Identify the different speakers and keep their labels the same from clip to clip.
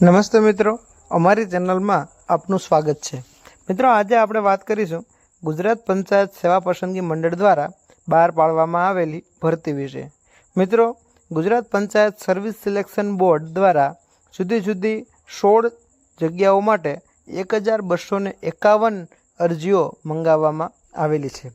Speaker 1: નમસ્તે મિત્રો. અમારી ચેનલમાં આપનું સ્વાગત છે. મિત્રો, આજે આપણે વાત કરીશું ગુજરાત પંચાયત સેવા પસંદગી મંડળ દ્વારા બહાર પાડવામાં આવેલી ભરતી વિશે. મિત્રો, Gujarat panchayat service selection board દ્વારા જુદી જુદી સોળ જગ્યાઓ માટે એક હજાર બસો ને એકાવન અરજીઓ મંગાવવામાં આવેલી છે.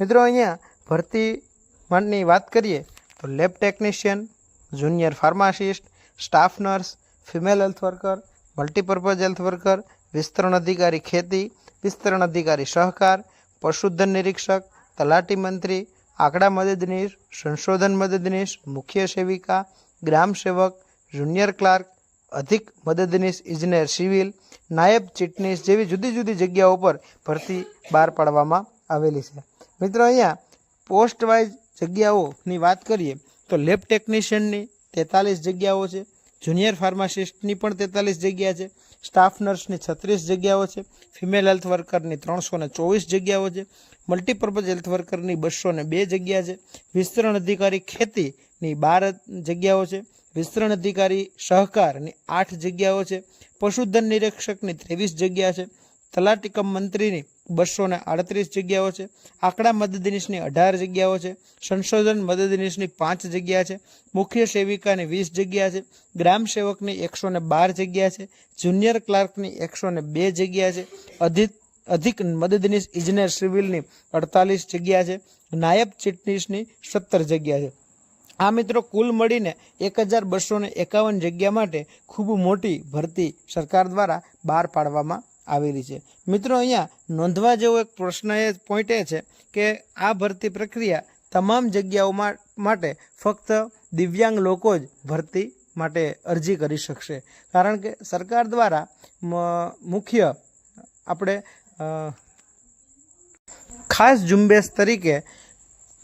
Speaker 1: મિત્રો, અહીંયા ભરતી માટેની વાત કરીએ તો lab technician, junior pharmacist, staff nurse female health worker multipurpose health worker વિસ્તરણ અધિકારી ખેતી, વિસ્તરણ અધિકારી સહકાર, પશુધન નિરીક્ષક, તલાટી મંત્રી, આંકડા મદદનીશ, સંશોધન મદદનીશ, મુખ્ય સેવિકા, ગ્રામ સેવક, જુનિયર ક્લાર્ક, અધિક મદદનીશ ઇજનેર સિવિલ, નાયબ ચીટનીશ જેવી જુદી જુદી જગ્યાઓ પર ભરતી બહાર પાડવામાં આવેલી છે. મિત્રો, અહીંયા પોસ્ટ વાઇઝ જગ્યાઓની વાત કરીએ તો લેબ ટેકનિશિયનની તેતાલીસ જગ્યાઓ છે. જુનિયર ફાર્માસિસ્ટની પણ તેતાલીસ જગ્યા છે. સ્ટાફ નર્સની છત્રીસ જગ્યાઓ છે. ફિમેલ હેલ્થ વર્કરની ત્રણસો ને ચોવીસ જગ્યાઓ છે. મલ્ટીપર્પઝ હેલ્થ વર્કરની બસો ને બે જગ્યા છે. વિસ્તરણ અધિકારી ખેતીની બાર જગ્યાઓ છે. વિસ્તરણ અધિકારી સહકારની આઠ જગ્યાઓ છે. પશુધન નિરીક્ષકની ત્રેવીસ જગ્યા છે. તલાટી કમ મંત્રીની બસો ને આડત્રીસ જગ્યાઓ છે. આંકડા મદદનીશની અઢાર જગ્યાઓ છે. સંશોધન મદદનીશની પાંચ જગ્યા છે. મુખ્ય સેવિકાની વીસ જગ્યા છે. ગ્રામ સેવકની એકસો ને બાર જગ્યા છે. જુનિયર ક્લાર્કની એકસો ને બે જગ્યા છે. અધિક અધિક મદદનીશ ઇજનેર સિવિલની અડતાલીસ જગ્યા છે. નાયબ ચીટનીશની સત્તર જગ્યા છે. આ મિત્રો કુલ મળીને એક હજાર બસો એકાવન જગ્યા માટે ખૂબ મોટી ભરતી સરકાર દ્વારા બહાર પાડવામાં આવેલી છે. મિત્રો, અહીંયા નોંધવા જેવો એક પ્રશ્ન એ પોઈન્ટ એ છે કે આ ભરતી પ્રક્રિયા તમામ જગ્યાઓ માટે ફક્ત દિવ્યાંગ લોકો જ ભરતી માટે અરજી કરી શકશે. કારણ કે સરકાર દ્વારા મુખ્ય આપણે ખાસ ઝુંબેશ તરીકે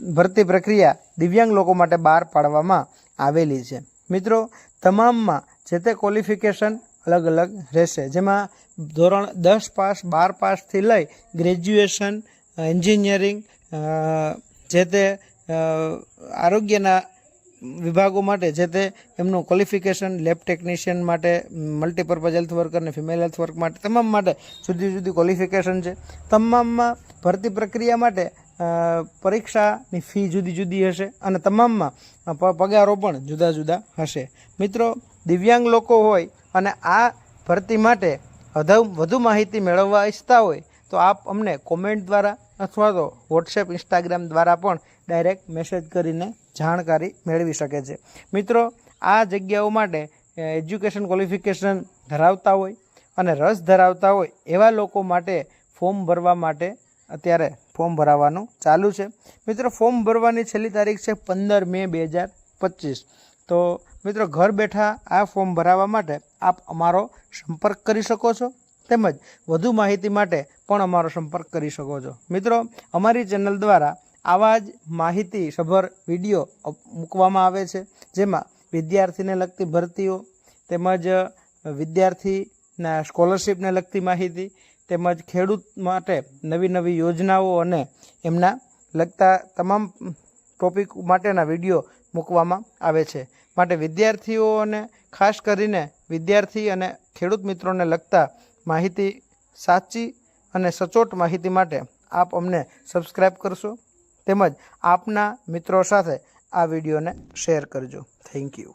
Speaker 1: ભરતી પ્રક્રિયા દિવ્યાંગ લોકો માટે બહાર પાડવામાં આવેલી છે. મિત્રો, તમામમાં જે તે ક્વોલિફિકેશન અલગ અલગ રહેશે. જેમાં ધોરણ દસ પાસ, બાર પાસથી લઈ ગ્રેજ્યુએશન એન્જિનિયરિંગ જે તે આરોગ્યના વિભાગો માટે જે તે એમનું ક્વોલિફિકેશન લેબ ટેકનિશિયન માટે મલ્ટીપર્પઝ હેલ્થ વર્કર અને ફિમેલ હેલ્થ વર્ક માટે, તમામ માટે જુદી જુદી ક્વોલિફિકેશન છે. તમામમાં ભરતી પ્રક્રિયા માટે પરીક્ષાની ફી જુદી જુદી હશે અને તમામમાં પગારો પણ જુદા જુદા હશે. મિત્રો, દિવ્યાંગ લોકો હોય અને આ ભરતી માટે વધુ માહિતી મેળવવા ઈચ્છતા હોય તો આપ અમને કોમેન્ટ દ્વારા અથવા તો વોટ્સએપ ઇન્સ્ટાગ્રામ દ્વારા પણ ડાયરેક્ટ મેસેજ કરીને જાણકારી મેળવી શકે છે. મિત્રો, આ જગ્યાઓ માટે એજ્યુકેશન ક્વોલિફિકેશન ધરાવતા હોય અને રસ ધરાવતા હોય એવા લોકો માટે ફોર્મ ભરવા માટે અત્યારે ફોર્મ ભરાવાનું ચાલુ છે. મિત્રો ફોર્મ ભરવાની છેલ્લી તારીખ છે પંદર મે બે હજાર પચીસ. તો મિત્રો ઘર બેઠા આ ફોર્મ ભરાવવા માટે આપ અમારો સંપર્ક કરી શકો છો. તેમજ વધુ માહિતી માટે પણ અમારો સંપર્ક કરી શકો છો. મિત્રો, અમારી ચેનલ દ્વારા આવા જ માહિતી સભર વીડિયો મૂકવામાં આવે છે. જેમાં વિદ્યાર્થીને લગતી ભરતીઓ, તેમજ વિદ્યાર્થીના સ્કોલરશિપને લગતી માહિતી, તેમજ ખેડૂત માટે નવી નવી યોજનાઓ અને એમના લગતા તમામ ટોપિક માટેના વીડિયો મૂકવામાં આવે છે. માટે વિદ્યાર્થીઓને, ખાસ કરીને વિદ્યાર્થી અને ખેડૂત મિત્રોને લગતા માહિતી સાચી અને સચોટ માહિતી માટે આપ અમને સબસ્ક્રાઈબ કરશો. તેમજ આપના મિત્રો સાથે આ વિડીયોને શેર કરજો. Thank you.